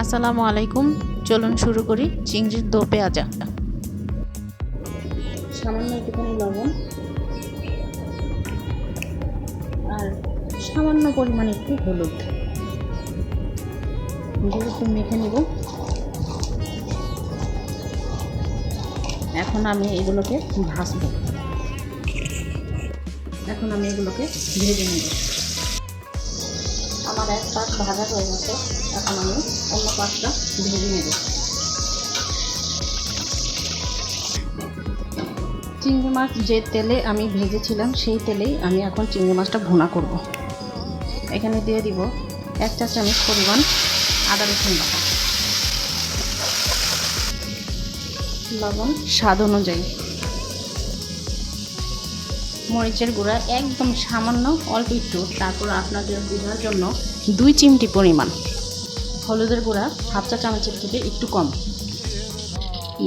আসসালামু আলাইকুম। চলুন শুরু করি চিংড়ির দো পেঁয়াজা সামান্য একটুখানি লবণ। আর সামান্য পরিমাণ একটু হলুদ। দিয়ে মেখে নেব। এখন আমি এগুলোকে ভাজবো। এখন আমি এগুলোকে ভেজে নেব। আমার এক পাক ভাজা হয়ে গেছে এখন আমি অন্য পাকটা ভেজে নেব। চিংড়ি মাছ যে তেলে আমি ভেজেছিলাম সেই তেলেই আমি এখন চিংড়ি মাছটা ভুনা করব। এখানে দিয়ে দিব এক চা চামচ পরিমাণ আদা রসুন বাটা। লবণ। স্বাদ অনুযায়ী। মরিচের গুঁড়া একদম সামান্য অল্প একটু, তারপর আপনাদের বোঝার জন্য দুই চিমটি পরিমাণ। হলুদের গুঁড়া হাফ চা চামচের থেকে একটু কম।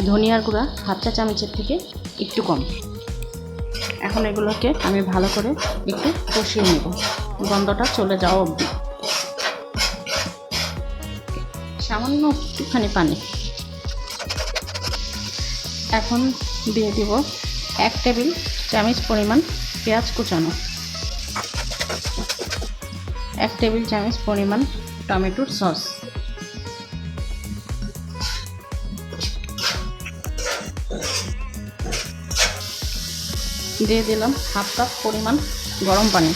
ধনিয়ার গুঁড়া হাফ চা চামচের থেকে একটু কম। এখন এগুলোকে আমি ভালো করে একটু কষিয়ে নেব। গন্ধটা চলে যাওয়া অবধি। সামান্য একটুখানি পানি। এখন দিয়ে দিব এক টেবিল চামচ পরিমাণ পেঁয়াজ কুচানো। এক টেবিল চামচ পরিমাণ টমেটোর সস। দিয়ে দিলাম হাফ কাপ পরিমাণ গরম পানি।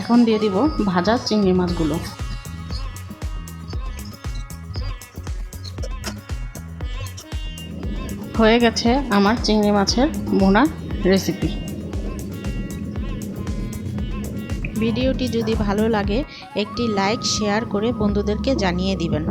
এখন দিয়ে দিব ভাজা চিংড়ি মাছগুলো। হয়ে গেছে আমার চিংড়ি মাছের বোনা রেসিপি ভিডিওটি যদি ভালো লাগে, একটি লাইক শেয়ার করে বন্ধুদেরকে জানিয়ে দিবেন।